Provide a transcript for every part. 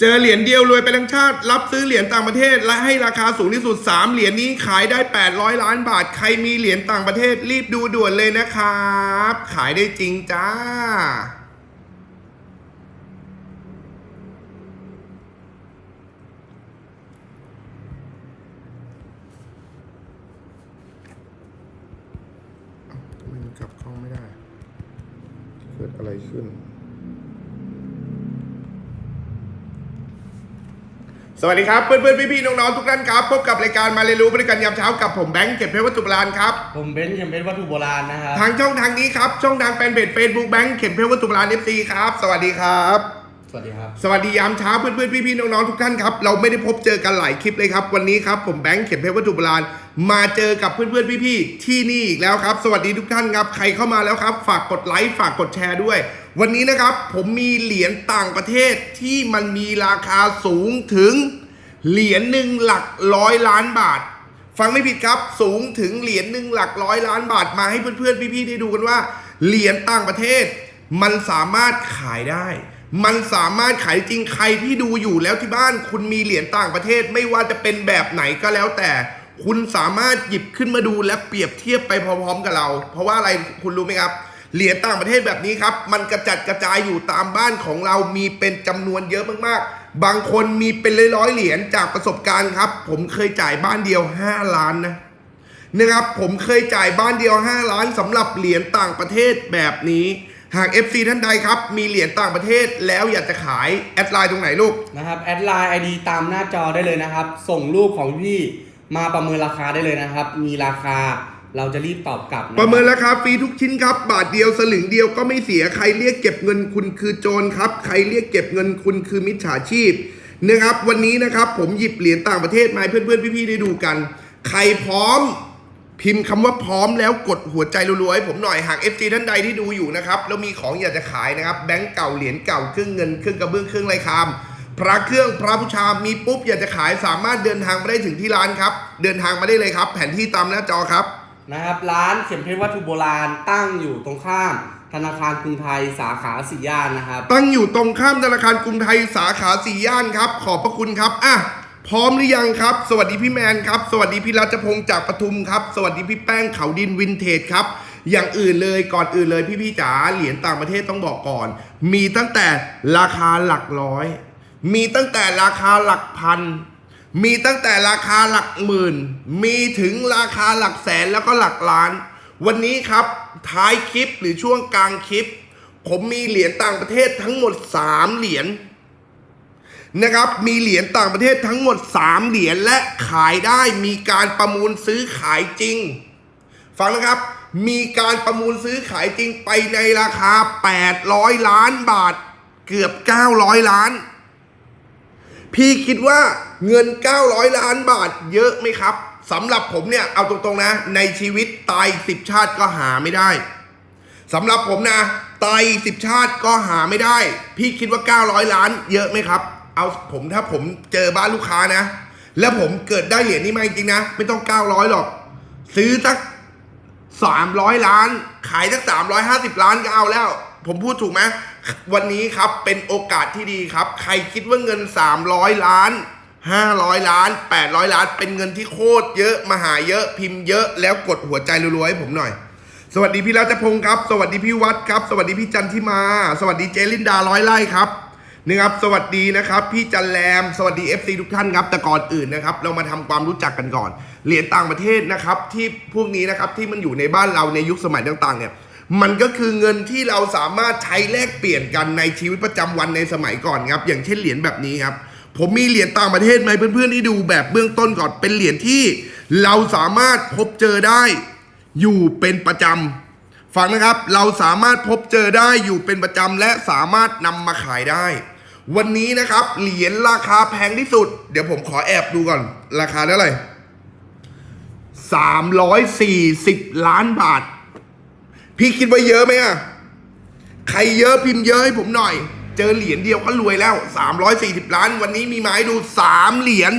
เจอเหรียญเดียวรวยไปทั้งชาติ รับซื้อเหรียญต่างประเทศ และให้ราคาสูงที่สุด 3 เหรียญนี้ขายได้ 800 ล้านบาท ใครมีเหรียญต่างประเทศรีบดูด่วนเลยนะครับ ขายได้จริงจ้ามมันกลับกล้องไม่ได้ เกิดอะไรขึ้น สวัสดีครับเพื่อนๆพี่ๆน้องๆทุกท่านครับ พบกับรายการมาเรียนรู้บริการยามเช้ากับผมแบงค์เก็บเพชรวัตถุโบราณครับผมเบนซ์เข็มเป็นวัตถุโบราณนะครับทางช่องทางนี้ครับช่องทางแฟนเพจ Facebook แบงค์เข็มเพชรวัตถุโบราณ FC ครับสวัสดีครับสวัสดีครับสวัสดียามเช้าเพื่อนๆพี่ๆน้องๆทุกท่านครับเราไม่ได้พบเจอกันหลายคลิปเลยครับวันนี้ครับผมแบงค์เข็มเพชรวัตถุโบราณมาเจอกับเพื่อนๆพี่ๆที่นี่อีกแล้วครับ สวัสดีทุกท่านครับใครเข้ามาแล้วครับ ฝากกดไลค์ฝากกดแชร์ด้วย วันนี้นะครับผมมีเหรียญต่างประเทศที่มันมีราคาสูงถึงเหรียญหนึ่งหลักร้อยล้านบาท ฟังไม่ผิดครับสูงถึงเหรียญหนึ่งหลักร้อยล้านบาทมาให้เพื่อนๆพี่ๆได้ดูกันว่าเหรียญต่างประเทศ มันสามารถขายได้ มันสามารถขายจริงใครที่ดูอยู่แล้วที่บ้าน คุณมีเหรียญต่างประเทศไม่ว่าจะเป็นแบบไหนก็แล้วแต่ คุณสามารถหยิบขึ้นมาดูและเปรียบเทียบไปพร้อมๆกับเรา เพราะว่าอะไรคุณรู้ไหมครับ เหรียญต่างประเทศแบบนี้ครับ มันกระจัดกระจายอยู่ตามบ้านของเรามีเป็นจำนวนเยอะมากๆ บางคนมีเป็นร้อยๆเหรียญจากประสบการณ์ครับ ผมเคยจ่ายบ้านเดียว 5 ล้านนะนะครับผมเคยจ่ายบ้านเดียว 5 ล้านสำหรับเหรียญต่างประเทศแบบนี้ หาก FC ท่านใดครับ มีเหรียญต่างประเทศแล้วอยากจะขายแอดไลน์ตรงไหนลูกนะครับแอดไลน์ไอดีตามหน้าจอได้เลยนะครับ ส่งรูปของพี่มาประเมินราคาได้เลยนะครับ มีราคา เราจะรีบตอบกลับนประเมินราคาฟรีทุกชิ้นครับ บาทเดียวสลึงเดียวก็ไม่เสียใครเรียกเก็บเงินคุณคือโจรครับ ใครเรียกเก็บเงินคุณคือมิจฉาชีพนะครับวันนี้นะครับผมหยิบเหรียญต่างประเทศมาให้เพื่อนๆพี่ๆได้ดูกัน ใครพร้อม พิมพ์คำว่าพร้อมแล้วกดหัวใจรัวๆให้ผมหน่อยหาก FG ท่านใดที่ดูอยู่นะครับแล้วมีของอยากจะขายนะครับแบงก์เก่าเหรียญเก่าเครื่องเงินเครื่องกระเบื้องเครื่องไรคามพระเครื่องพระผู้ชามีปุ๊บอยากจะขายสามารถเดินทางมาได้ถึงที่ร้านครับ เดินทางมาได้เลยครับ แผนที่ตามหน้าจอครับ นะครับร้านเข็มเพชรวัตถุโบราณตั้งอยู่ตรงข้ามธนาคารกรุงไทยสาขาสี่ย่านนะครับ ตั้งอยู่ตรงข้ามธนาคารกรุงไทยสาขาสี่ย่านครับ ขอบพระคุณครับอะพร้อมหรือยังครับ สวัสดีพี่แมนครับ สวัสดีพี่รัชพงศ์จากปทุมครับ สวัสดีพี่แป้งเขาดินวินเทจครับ อย่างอื่นเลยก่อนอื่นเลยพี่พี่ๆจ๋าเหรียญต่างประเทศต้องบอกก่อน มีตั้งแต่ราคาหลักร้อย มีตั้งแต่ราคาหลักพัน มีตั้งแต่ราคาหลักหมื่น มีถึงราคาหลักแสนแล้วก็หลักล้าน วันนี้ครับท้ายคลิปหรือช่วงกลางคลิป ผมมีเหรียญต่างประเทศทั้งหมด 3 เหรียญนะครับมีเหรียญต่างประเทศทั้งหมด 3 เหรียญและขายได้มีการประมูลซื้อขายจริง ฟังนะครับมีการประมูลซื้อขายจริงไปในราคา 800 ล้านบาท เกือบ 900 ล้าน พี่คิดว่าเงิน 900 ล้านบาทเยอะไหมครับสำหรับผมเนี่ยเอาตรงๆนะ ในชีวิตตายสิบชาติก็หาไม่ได้สำหรับผมนะตายสิบชาติก็หาไม่ได้ พี่คิดว่า 900 ล้านเยอะไหมครับ เอาผมถ้าผมเจอบ้านลูกค้านะ แล้วผมเกิดได้เหรียญนี้มาจริงๆนะ ไม่ต้อง 900 หรอก ซื้อสัก 300 ล้าน ขายสัก 350 ล้านก็เอาแล้ว ผมพูดถูกไหม วันนี้ครับเป็นโอกาสที่ดีครับ ใครคิดว่าเงิน 300 ล้าน 500 ล้าน 800 ล้าน เป็นเงินที่โคตรเยอะ มหาเยอะพิมพ์เยอะแล้วกดหัวใจรัวๆให้ผมหน่อย สวัสดีพี่รัชพงศ์ครับ สวัสดีพี่วัดครับ สวัสดีพี่จันทิมา สวัสดีเจลินดาร้อยไร่ครับนะครับสวัสดีนะครับ พี่จันแรม สวัสดี FC ทุกท่านครับ แต่ก่อนอื่นนะครับ เรามาทำความรู้จักกันก่อน เหรียญต่างประเทศนะครับ ที่พวกนี้นะครับที่มันอยู่ในบ้านเราในยุคสมัยต่างๆเนี่ย มันก็คือเงินที่เราสามารถใช้แลกเปลี่ยนกันในชีวิตประจำวันในสมัยก่อนครับ อย่างเช่นเหรียญแบบนี้ครับ ผมมีเหรียญต่างประเทศไหมเพื่อนๆที่ดูแบบเบื้องต้นก่อนเป็นเหรียญที่ เราสามารถพบเจอได้ อยู่เป็นประจำฟังนะครับ เราสามารถพบเจอได้อยู่เป็นประจำและสามารถนำมาขายได้ วันนี้นะครับ เหรียญราคาแพงที่สุด เดี๋ยวผมขอแอบดูก่อน ราคาเท่าไหร่สามร้อยสี่สิบล้านบาท พี่คิดว่าเยอะไหมอะใครเยอะพิมพ์เยอะให้ผมหน่อย เจอเหรียญเดียวก็รวยแล้ว340ล้าน วันนี้มีมาให้ดู3เหรียญ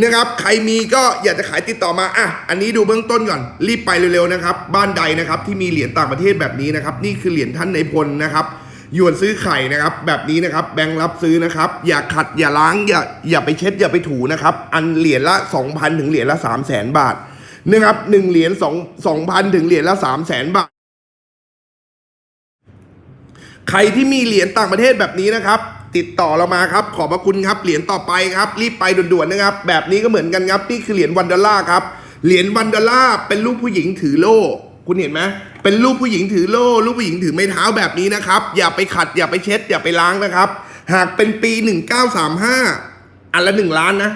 นะครับ ใครมีก็อยากจะขายติดต่อมา อะ อันนี้ดูเบื้องต้นก่อน รีบไปเร็วๆนะครับ บ้านใดนะครับที่มีเหรียญต่างประเทศแบบนี้นะครับ นี่คือเหรียญท่านในพลนะครับหยวนซื้อไข่นะครับ แบบนี้นะครับ แบงค์รับซื้อนะครับ อย่าขัดอย่าล้างอย่าอย่าไปเช็ดอย่าไปถูนะครับ อันเหรียญละ 2,000 ถึงเหรียญละ 3 0 0แสนบาท นะครับหนึ่งเหรียญสองสองพันถึงเหรียญละ3 0 0แสนบาท ใครที่มีเหรียญต่างประเทศแบบนี้นะครับติดต่อเรามาครับ ขอบพระคุณครับ เหรียญต่อไปครับ รีบไปด่วนๆนะครับ แบบนี้ก็เหมือนกันครับ นี่คือเหรียญวันดอลลาร์ครับ เหรียญวันดอลลาร์เป็นรูปผู้หญิงถือโล่ คุณเห็นไหมเป็นรูปผู้หญิงถือโล่ รูปผู้หญิงถือไม้เท้าแบบนี้นะครับ อย่าไปขัด อย่าไปเช็ด อย่าไปล้างนะครับ หากเป็นปี 1935 อันละหนึ่งล้านนะ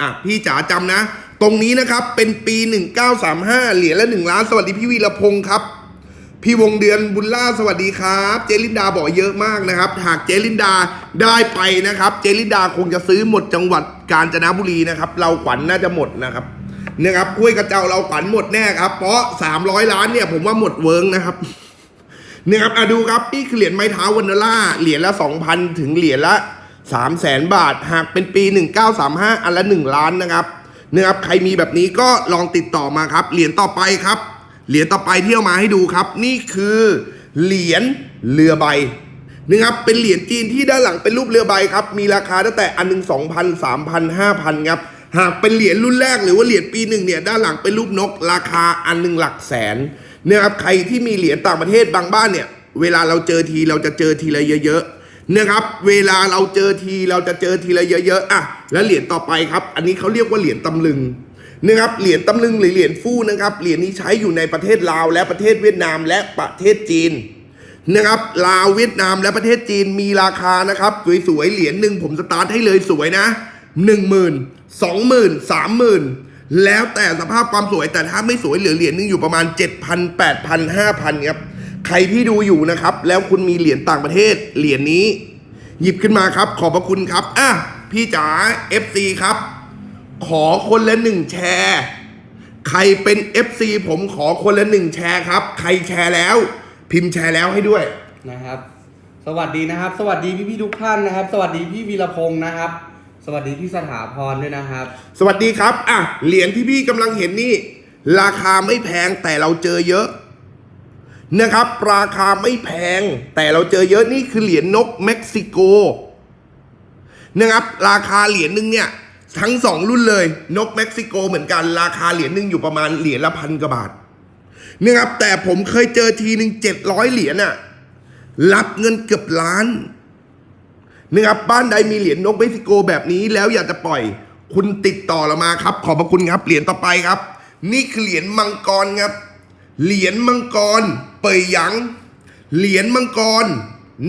อะ พี่จ๋าจำนะ ตรงนี้นะครับเป็นปี 1935 เหรียญละหนึ่งล้านสวัสดีพี่วีรพงศ์ครับ พี่วงเดือนบุญล่าสวัสดีครับ เจลินดาบอกเยอะมากนะครับ หากเจลินดาได้ไปนะครับ เจลินดาคงจะซื้อหมดจังหวัดกาญจนบุรีนะครับ เราขวัญน่าจะหมดนะครับนะครับกล้วยกระเจ้าเราขวัญหมดแน่ครับ เพราะ 300 ล้านเนี่ยผมว่าหมดเวิร์งนะครับเนี่ยครับอะดูครับนี่คือเหรียญไม้เท้าวันล่าเหรียญละ 2,000 ถึงเหรียญละ3 0 0แสนบาท หากเป็นปี 1935 อันละ 1 ล้านนะครับ นะครับใครมีแบบนี้ก็ลองติดต่อมาครับ เหรียญต่อไปครับ เหรียญต่อไปที่เอามาให้ดูครับ นี่คือเหรียญเรือใบนะครับเป็นเหรียญจีนที่ด้านหลังเป็นรูปเรือใบครับ มีราคาตั้งแต่อันหนึ่งสองพันสามพันห้าพันครับหากเป็นเหรียญรุ่นแรกหรือว่าเหรียญปีหนึ่งเนี่ยด้านหลังเป็นรูปนก ราคาอันหนึ่งหลักแสนเนี่ยครับใครที่มีเหรียญต่างประเทศบางบ้านเนี่ย เวลาเราเจอทีเราจะเจอทีละเยอะๆ นะครับ เวลาเราเจอทีเราจะเจอทีละเยอะๆอะแล้วเหรียญต่อไปครับ อันนี้เขาเรียกว่าเหรียญตำลึงนะครับเหรียญตำลึงหรือเหรียญฟู่นะครับเหรียญนี้ใช้อยู่ในประเทศลาว และประเทศเวียดนามและประเทศจีนนะครับลาวเวียดนามและประเทศจีนมีราคานะครับสวยๆเหรียญหนึ่งผมสตาร์ทให้เลยสวยนะหนึ่งหมื่นสองหมื่นสามหมื่นแล้วแต่สภาพความสวยแต่ถ้าไม่สวยเหลือเหรียญหนึงอยู่ประมาณ7,000 8,000 5,000ครับ ใครที่ดูอยู่นะครับ แล้วคุณมีเหรียญต่างประเทศ เหรียญนี้ หยิบขึ้นมาครับ ขอบพระคุณครับอะพี่จ๋า FC ครับ ขอคนละหนึ่งแชร์ ใครเป็น FC ผมขอคนละหนึ่งแชร์ครับ ใครแชร์แล้ว พิมพ์แชร์แล้วให้ด้วย นะครับ สวัสดีนะครับ สวัสดีพี่พี่ๆทุกท่านนะครับ สวัสดีพี่วีรพงศ์นะครับ สวัสดีพี่สถาพรด้วยนะครับ สวัสดีครับ อะ เหรียญที่พี่กำลังเห็นนี่ ราคาไม่แพงแต่เราเจอเยอะ นะครับ ราคาไม่แพง แต่เราเจอเยอะนี่คือเหรียญนกเม็กซิโกนะครับ ราคาเหรียญหนึ่งเนี่ยทั้งสองรุ่นเลย นกเม็กซิโกเหมือนกัน ราคาเหรียญหนึ่งอยู่ประมาณเหรียญละพันกว่าบาทนะครับ แต่ผมเคยเจอทีหนึ่งเจ็ดร้อยเหรียญอะรับเงินเกือบล้านนะครับบ้านใดมีเหรียญนกเม็กซิโกแบบนี้แล้วอยากจะปล่อย คุณติดต่อเรามาครับ ขอบพระคุณครับเหรียญต่อไปครับ นี่คือเหรียญมังกรครับ เหรียญมังกร เปยหยังเหรียญมังกร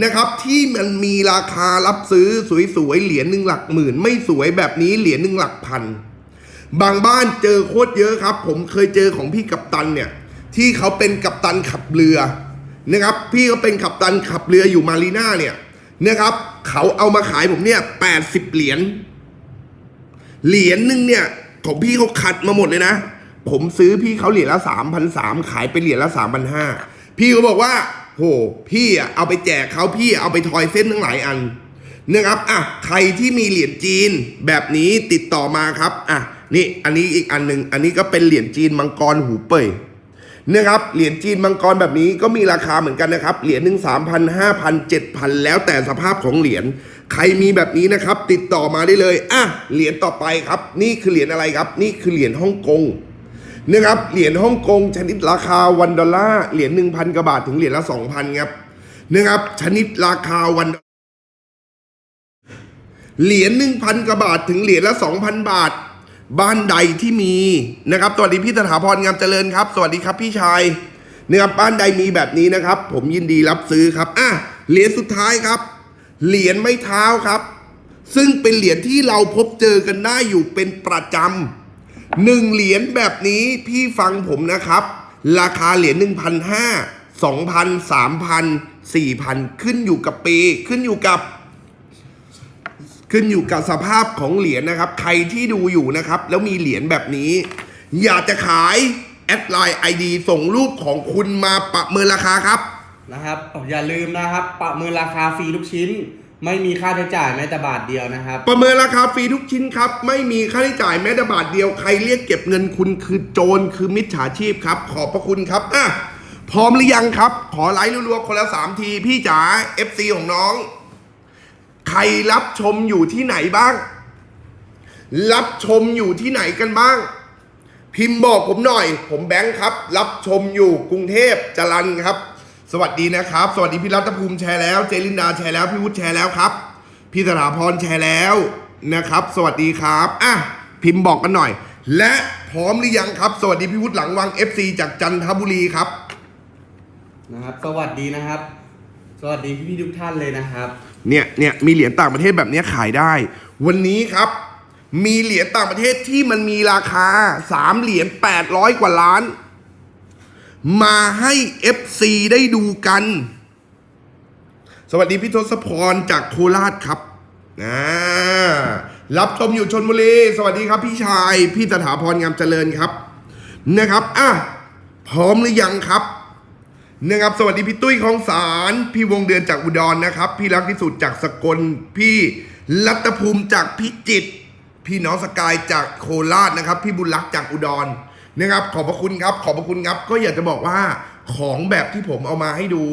นะครับที่มันมีราคารับซื้อสวยๆเหรียญหนึ่งหลักหมื่น ไม่สวยแบบนี้เหรียญหนึ่งหลักพัน บางบ้านเจอโคตรเยอะครับ ผมเคยเจอของพี่กัปตันเนี่ยที่เขาเป็นกัปตันขับเรือนะครับ พี่เขาเป็นกัปตันขับเรืออยู่มารีนาเนี่ยนะครับเขาเอามาขายผมเนี่ยแปดสิบเหรียญเหรียญหนึ่งเนี่ยของพี่เขาคัดมาหมดเลยนะ ผมซื้อพี่เขาเหรียญละสามพันสามขายไปเหรียญละสามพันห้าพี่เขาบอกว่า โห พี่อะเอาไปแจกเขาพี่เอาไปทอยเส้นทั้งหลายอันนะครับอะใครที่มีเหรียญจีนแบบนี้ติดต่อมาครับอะนี่อันนี้อีกอันหนึ่งอันนี้ก็เป็นเหรียญจีนมังกรหูเป่ยนะครับเหรียญจีนมังกรแบบนี้ก็มีราคาเหมือนกันนะครับ เหรียญหนึ่งสามพันห้าพันเจ็ดพันแล้วแต่สภาพของเหรียญใครมีแบบนี้นะครับ ติดต่อมาได้เลยอะเหรียญต่อไปครับ นี่คือเหรียญอะไรครับ นี่คือเหรียญฮ่องกง นะครับเหรียญฮ่องกงชนิดราคาวันดอลลาร์เหรียญหนึ่งพันกว่าบาทถึงเหรียญละสองพันครับนะครับชนิดราคาวันเหรียญหนึ่งพันกว่าบาทถึงเหรียญละสองพันบาท บ้านใดที่มีนะครับสวัสดีพี่สถาพรงามเจริญครับ สวัสดีครับพี่ชายนะครับบ้านใดมีแบบนี้นะครับ ผมยินดีรับซื้อครับอะเหรียญสุดท้ายครับ เหรียญไม้เท้าครับ ซึ่งเป็นเหรียญที่เราพบเจอกันได้อยู่เป็นประจำ หนึ่งเหรียญแบบนี้พี่ฟังผมนะครับ ราคาเหรียญหนึ่งพันห้าสองพันสามพันสี่พันขึ้นอยู่กับปีขึ้นอยู่กับ ขึ้นอยู่กับสภาพของเหรียญนะครับ ใครที่ดูอยู่นะครับ แล้วมีเหรียญแบบนี้ อยากจะขายแอดไลน์ไอดีส่งรูปของคุณมาประเมินราคาครับ นะครับอย่าลืมนะครับ ประเมินราคาฟรีทุกชิ้น ไม่มีค่าใช้จ่ายแม้แต่บาทเดียวนะครับ ประเมินราคาฟรีทุกชิ้นครับ ไม่มีค่าใช้จ่ายแม้แต่บาทเดียว ใครเรียกเก็บเงินคุณคือโจรคือมิจฉาชีพครับ ขอบพระคุณครับอะพร้อมหรือยังครับ ขอไลค์รัวๆคนละสามทีพี่จ๋า FC ของน้อง ใครรับชมอยู่ที่ไหนบ้าง รับชมอยู่ที่ไหนกันบ้าง พิมพ์บอกผมหน่อย ผมแบงค์ครับ รับชมอยู่กรุงเทพจรันครับ สวัสดีนะครับ สวัสดีพี่รัตภูมิแชร์แล้ว เจลินดาแชร์แล้ว พี่วุฒิแชร์แล้วครับ พี่สถาพรแชร์แล้วนะครับ สวัสดีครับอะพิมพ์บอกกันหน่อย และพร้อมหรือยังครับ สวัสดีพี่วุฒิหลังวัง FC จากจันทบุรีครับ นะครับ สวัสดีนะครับ สวัสดีพี่ๆทุกท่านเลยนะครับ เนี่ยเนี่ยมีเหรียญต่างประเทศแบบเนี้ยขายได้ วันนี้ครับ มีเหรียญต่างประเทศที่มันมีราคาสามเหรียญ800 กว่าล้าน มาให้ FC ได้ดูกัน สวัสดีพี่ทศพรจากโคราชครับอ่ารับชมอยู่ชนบุรี สวัสดีครับพี่ชาย พี่สถาพรงามเจริญครับ นะครับ อะ พร้อมหรือยังครับ นะครับ สวัสดีพี่ตุ้ยของสาร พี่วงเดือนจากอุดรนะครับ พี่รักที่สุดจากสกล พี่รัตภูมิจากพิจิตร พี่น้องสกายจากโคราชนะครับ พี่บุญรักษ์จากอุดร นะครับขอบพระคุณครับ ขอบพระคุณครับ ก็อยากจะบอกว่าของแบบที่ผมเอามาให้ดู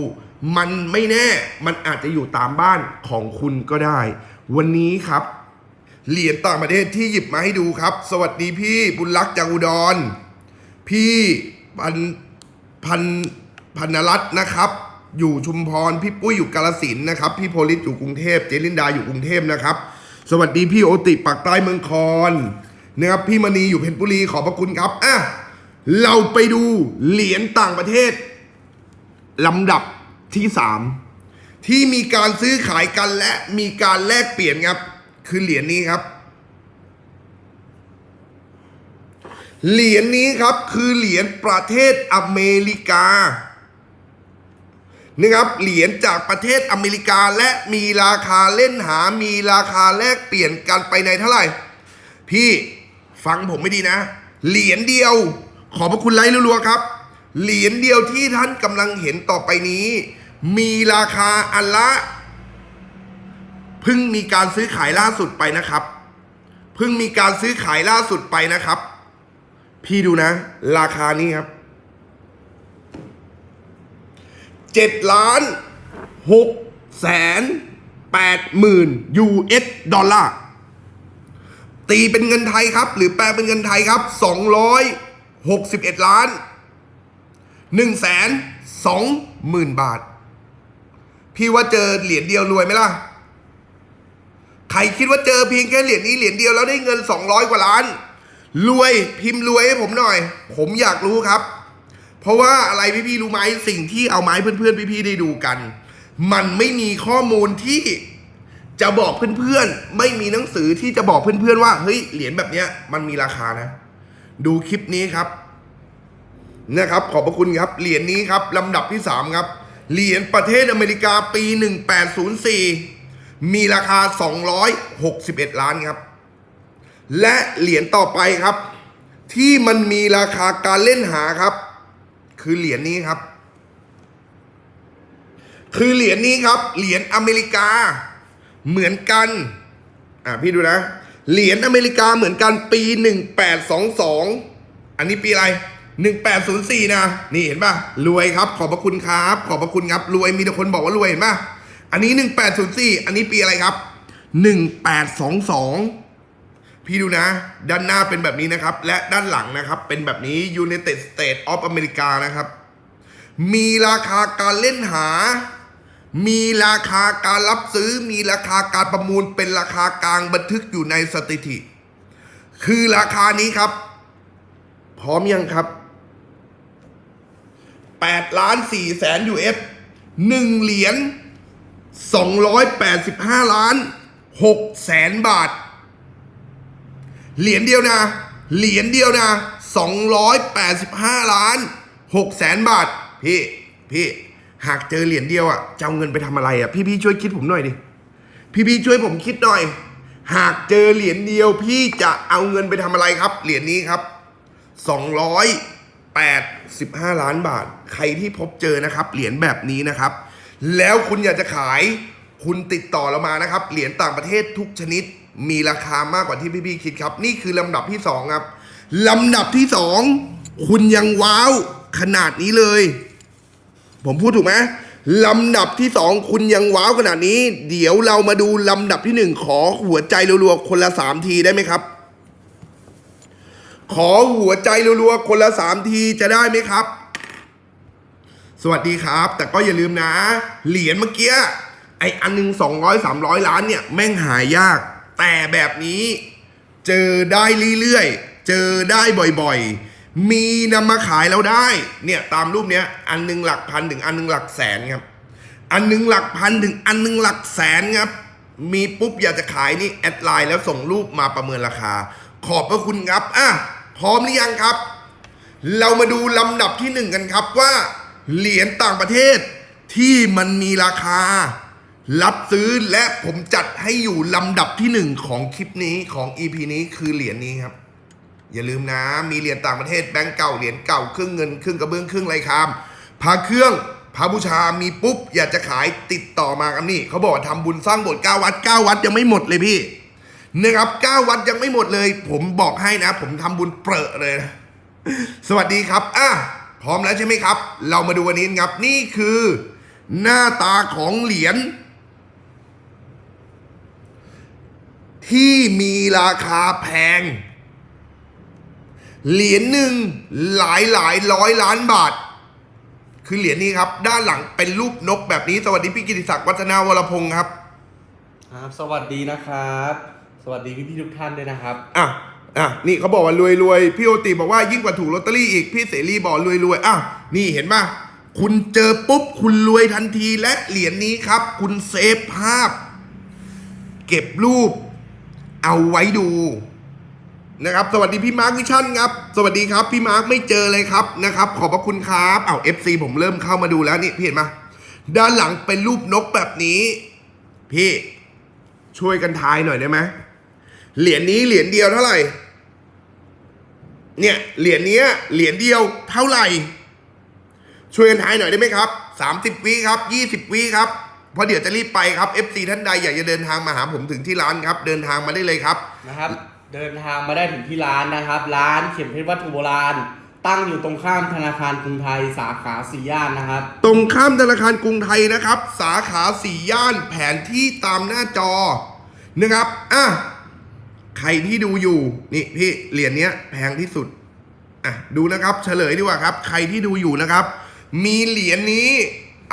มันไม่แน่ มันอาจจะอยู่ตามบ้านของคุณก็ได้ วันนี้ครับ เหรียญต่างประเทศที่หยิบมาให้ดูครับ สวัสดีพี่บุญรักษ์จากอุดร พี่พันพันพันรัตน์นะครับ อยู่ชุมพร พี่ปุ้ยอยู่กาลสินนะครับ พี่โพลิสอยู่กรุงเทพ เจลินดาอยู่กรุงเทพนะครับ สวัสดีพี่โอติปากใต้เมืองคอน นะครับพี่มณีอยู่เพชรบุรีขอบพระคุณครับอะเราไปดูเหรียญต่างประเทศลำดับที่สามที่มีการซื้อขายกันและมีการแลกเปลี่ยนครับ คือเหรียญนี้ครับ เหรียญนี้ครับคือเหรียญประเทศอเมริกานะครับเหรียญจากประเทศอเมริกาและมีราคาเล่นหามีราคาแลกเปลี่ยนกันไปในเท่าไหร่ พี่ ฟังผมไม่ดีนะ เหรียญเดียว ขอบพระคุณไลค์รัวๆครับ เหรียญเดียวที่ท่านกำลังเห็นต่อไปนี้ มีราคาอันละเพิ่งมีการซื้อขายล่าสุดไปนะครับเพิ่งมีการซื้อขายล่าสุดไปนะครับ พี่ดูนะ ราคานี้ครับเจ็ดล้านหกแสนแปดหมื่น US ดอลลาร์ ตีเป็นเงินไทยครับ หรือแปลเป็นเงินไทยครับสองร้อยหกสิบเอ็ดล้านหนึ่งแสนสองหมื่นบาท พี่ว่าเจอเหรียญเดียวรวยไหมล่ะ ใครคิดว่าเจอเพียงแค่เหรียญนี้เหรียญเดียวแล้วได้เงิน 200 กว่าล้าน รวยพิมพ์รวยให้ผมหน่อย ผมอยากรู้ครับ เพราะว่าอะไรพี่ๆรู้ไหมสิ่งที่เอาไม้เพื่อนๆพี่ๆได้ดูกัน มันไม่มีข้อมูลที่ จะบอกเพื่อนๆ ไม่มีหนังสือที่จะบอกเพื่อนๆว่าเฮ้ยเหรียญแบบเนี้ยมันมีราคานะ ดูคลิปนี้ครับนะครับ ขอบพระคุณครับ เหรียญนี้ครับลำดับที่ 3 ครับ เหรียญประเทศอเมริกาปี 1804 มีราคา 261 ล้านครับ และเหรียญต่อไปครับ ที่มันมีราคาการเล่นหาครับ คือเหรียญนี้ครับ คือเหรียญนี้ครับ เหรียญอเมริกา เหมือนกันอะพี่ดูนะ เหรียญอเมริกาเหมือนกันปี 1822 อันนี้ปีอะไร 1804 นะ นี่เห็นป่ะ รวยครับ ขอบพระคุณครับ ขอบพระคุณครับ รวย มีแต่คนบอกว่ารวยเห็นป่ะ อันนี้ 1804 อันนี้ปีอะไรครับ 1822 พี่ดูนะ ด้านหน้าเป็นแบบนี้นะครับ และด้านหลังนะครับ เป็นแบบนี้ United States of America นะครับ มีราคาการเล่นหา มีราคาการรับซื้อมีราคาการประมูลเป็นราคากลางบันทึกอยู่ในสถิติ คือราคานี้ครับ พร้อมยังครับ8ล้าน4แสน US 1เหรียญ285 ล้าน6แสนบาท เหรียญเดียวนะ เหรียญเดียวนะ 285 ล้าน6แสนบาท พี่ พี่ หากเจอเหรียญเดียวอะจะเอาเงินไปทำอะไรอะพี่พี่ช่วยคิดผมหน่อยดิพี่พี่ช่วยผมคิดหน่อย หากเจอเหรียญเดียว พี่จะเอาเงินไปทำอะไรครับ เหรียญนี้ครับ285ล้านบาท ใครที่พบเจอนะครับ เหรียญแบบนี้นะครับ แล้วคุณอยากจะขาย คุณติดต่อเรามานะครับ เหรียญต่างประเทศทุกชนิด มีราคามากกว่าที่พี่ๆคิดครับ นี่คือลำดับที่สองครับลำดับที่สองคุณยังว้าวขนาดนี้เลย ผมพูดถูกไหมลำดับที่สองคุณยังว้าวขนาดนี้ เดี๋ยวเรามาดูลำดับที่หนึ่งขอหัวใจรัวๆคนละสามทีได้ไหมครับ ขอหัวใจรัวๆคนละสามทีจะได้ไหมครับ สวัสดีครับ แต่ก็อย่าลืมนะ เหรียญเมื่อกี้ไออันหนึ่งสองร้อยสามร้อยล้านเนี่ย แม่งหายาก แต่แบบนี้ เจอได้เรื่อยๆ เจอได้บ่อยๆ มีนำมาขายเราได้เนี่ยตามรูปเนี้ยอันหนึ่งหลักพันถึงอันหนึ่งหลักแสนครับอันหนึ่งหลักพันถึงอันหนึ่งหลักแสนครับมีปุ๊บอยากจะขายนี่แอดไลน์แล้วส่งรูปมาประเมินราคา ขอบพระคุณครับอะพร้อมหรือยังครับ เรามาดูลำดับที่หนึ่งกันครับว่า เหรียญต่างประเทศที่มันมีราคา รับซื้อและผมจัดให้อยู่ลำดับที่หนึ่งของคลิปนี้ของ EP นี้คือเหรียญนี้ครับ อย่าลืมนะ มีเหรียญต่างประเทศแบงก์เก่าเหรียญเก่าครึ่งเงินครึ่งกระเบื้องครึ่งไรคามพาเครื่องพาบูชามีปุ๊บ อยากจะขายติดต่อมากันนี่เขาบอกว่าทำบุญสร้างโบสถ์9วัด9วัดยังไม่หมดเลยพี่นะครับ9วัดยังไม่หมดเลย ผมบอกให้นะ ผมทำบุญเปรอะเลยนะสวัสดีครับอะพร้อมแล้วใช่ไหมครับ เรามาดูวันนี้ครับนี่คือ หน้าตาของเหรียญที่มีราคาแพง เหรียญหนึ่งหลายหลายร้อยล้านบาท คือเหรียญนี้ครับ ด้านหลังเป็นรูปนกแบบนี้ สวัสดีพี่กิติศักดิ์วัฒนาวรพงศ์ครับ ครับ สวัสดีนะครับ สวัสดีพี่พี่ๆทุกท่านด้วยนะครับอะอะนี่เขาบอกว่ารวยรวยๆพี่โอติบอกว่ายิ่งกว่าถูกลอตเตอรี่อีกพี่เสรีบอกรวยรวยๆอะนี่เห็นป่ะคุณเจอปุ๊บคุณรวยทันทีและเหรียญนี้ครับ คุณเซฟภาพ เก็บรูป เอาไว้ดู นะครับสวัสดีพี่มาร์ควิชั่นครับสวัสดีครับพี่มาร์คไม่เจอเลยครับนะครับขอบพระคุณครับเอาเอฟซีผมเริ่มเข้ามาดูแล้วนี่พี่เห็นไหมด้านหลังเป็นรูปนกแบบนี้ พี่ช่วยกันทายหน่อยได้ไหมเหรียญนี้เหรียญเดียวเท่าไหร่ เนี่ยเหรียญนี้เหรียญเดียวเท่าไหร่ ช่วยกันทายหน่อยได้ไหมครับ30วิครับ20วิครับเพราะเดี๋ยวจะรีบไปครับ FC ท่านใดอยากจะเดินทางมาหาผมถึงที่ร้านครับ เดินทางมาได้เลยครับนะครับ เดินทางมาได้ถึงที่ร้านนะครับ ร้านเข็มเพชรวัตถุโบราณ ตั้งอยู่ตรงข้ามธนาคารกรุงไทยสาขาสี่ย่านนะครับ ตรงข้ามธนาคารกรุงไทยนะครับ สาขาสี่ย่านแผนที่ตามหน้าจอนะครับอะใครที่ดูอยู่นี่พี่เหรียญเนี้ยแพงที่สุดอะดูนะครับเฉลยดีกว่าครับ ใครที่ดูอยู่นะครับ มีเหรียญนี้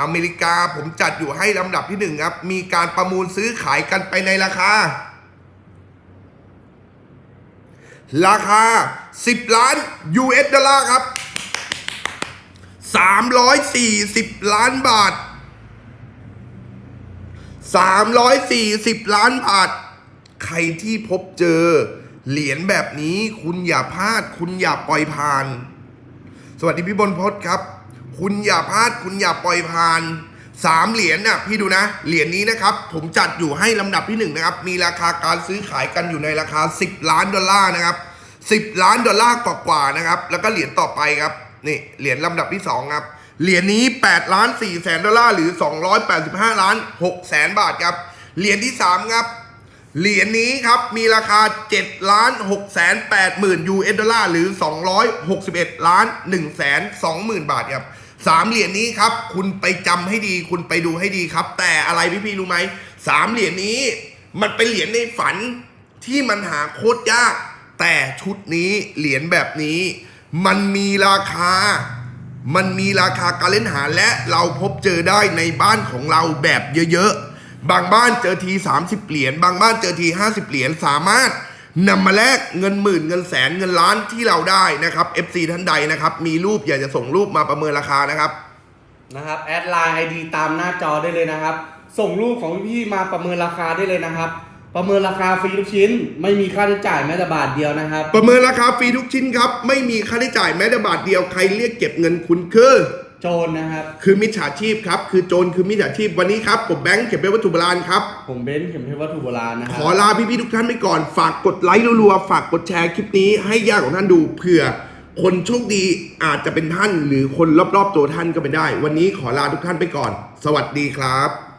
อเมริกาผมจัดอยู่ให้ลำดับที่หนึ่งครับ มีการประมูลซื้อขายกันไปในราคา ราคา 10 ล้าน US ดอลลาร์ครับ 340 ล้านบาท 340 ล้านบาท ใครที่พบเจอเหรียญแบบนี้คุณอย่าพลาด คุณอย่าปล่อยผ่าน สวัสดีพี่บนพศครับ คุณอย่าพลาด คุณอย่าปล่อยผ่าน สามเหรียญน่ะพี่ดูนะ เหรียญนี้นะครับ ผมจัดอยู่ให้ลำดับที่หนึ่งนะครับ มีราคาการซื้อขายกันอยู่ในราคา 10 ล้านดอลลาร์นะครับ10 ล้านดอลลาร์กว่าๆนะครับ แล้วก็เหรียญต่อไปครับนี่เหรียญลำดับที่2ครับเหรียญนี้8ล้าน4แสนดอลลาร์หรือ 285 ล้าน6แสนบาทครับเหรียญที่3ครับเหรียญนี้ครับมีราคา7ล้าน6แสน8หมื่น US ดอลลาร์หรือ 261 ล้าน1แสน2หมื่นบาทครับ สามเหรียญนี้ครับ คุณไปจำให้ดี คุณไปดูให้ดีครับ แต่อะไรพี่พี่รู้ไหมสามเหรียญนี้ มันเป็นเหรียญในฝันที่มันหาโคตรยาก แต่ชุดนี้เหรียญแบบนี้ มันมีราคา มันมีราคาการเล่นหาและเราพบเจอได้ในบ้านของเราแบบเยอะๆ บางบ้านเจอที 30 เหรียญบางบ้านเจอที 50 เหรียญสามารถ นำมาแลกเงินหมื่นเงินแสนเงินล้านที่เราได้นะครับ FC ท่านใดนะครับ มีรูปอยากจะส่งรูปมาประเมินราคานะครับ นะครับแอดไลน์ไอดีตามหน้าจอได้เลยนะครับ ส่งรูปของพี่ๆมาประเมินราคาได้เลยนะครับ ประเมินราคาฟรีทุกชิ้น ไม่มีค่าใช้จ่ายแม้แต่บาทเดียวนะครับ ประเมินราคาฟรีทุกชิ้นครับ ไม่มีค่าใช้จ่ายแม้แต่บาทเดียวใครเรียกเก็บเงินคุณคือ โจรนะครับ คือมิจฉาชีพครับ คือโจรคือมิจฉาชีพวันนี้ครับผมแบงค์เก็บเป็นวัตถุโบราณครับ ผมเบนซ์เข็มเพชรวัตถุโบราณนะคขรับอลาพี่ๆทุกท่านไปก่อน ฝากกดไลค์รัวๆ ฝากกดแชร์คลิปนี้ให้ญาติของท่านดูเผื่อ คนโชคดีอาจจะเป็นท่าน หรือคนรอบๆตัวท่านก็เป็นได้ วันนี้ขอลาทุกท่านไปก่อน สวัสดีครับ